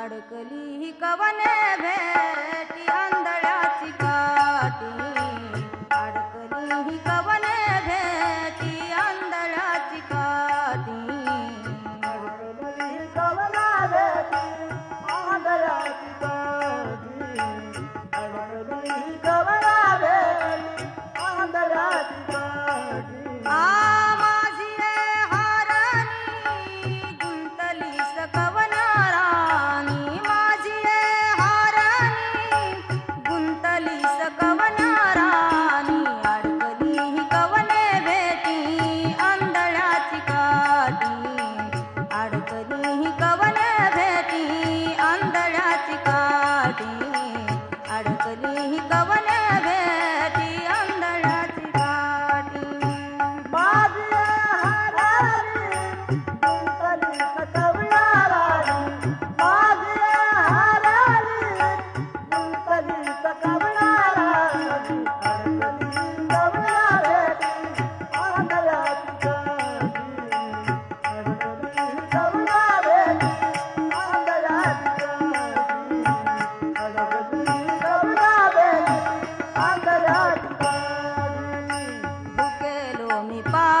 अडकली ही कवने भेटी Bye.